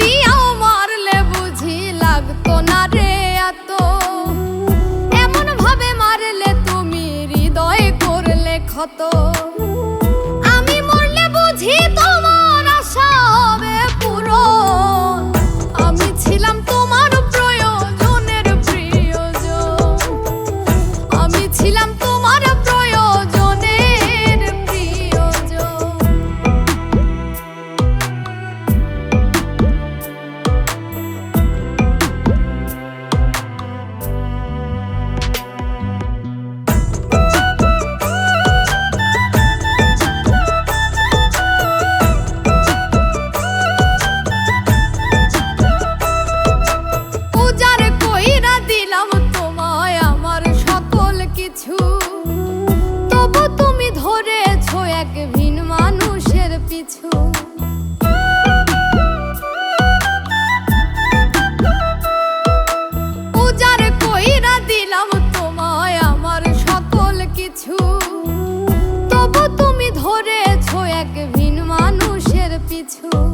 দিয়াও মারলে বুঝি লাগতো না রে এত। ভাবে মারলে তুমি আমি মরলে বুঝি তো Who?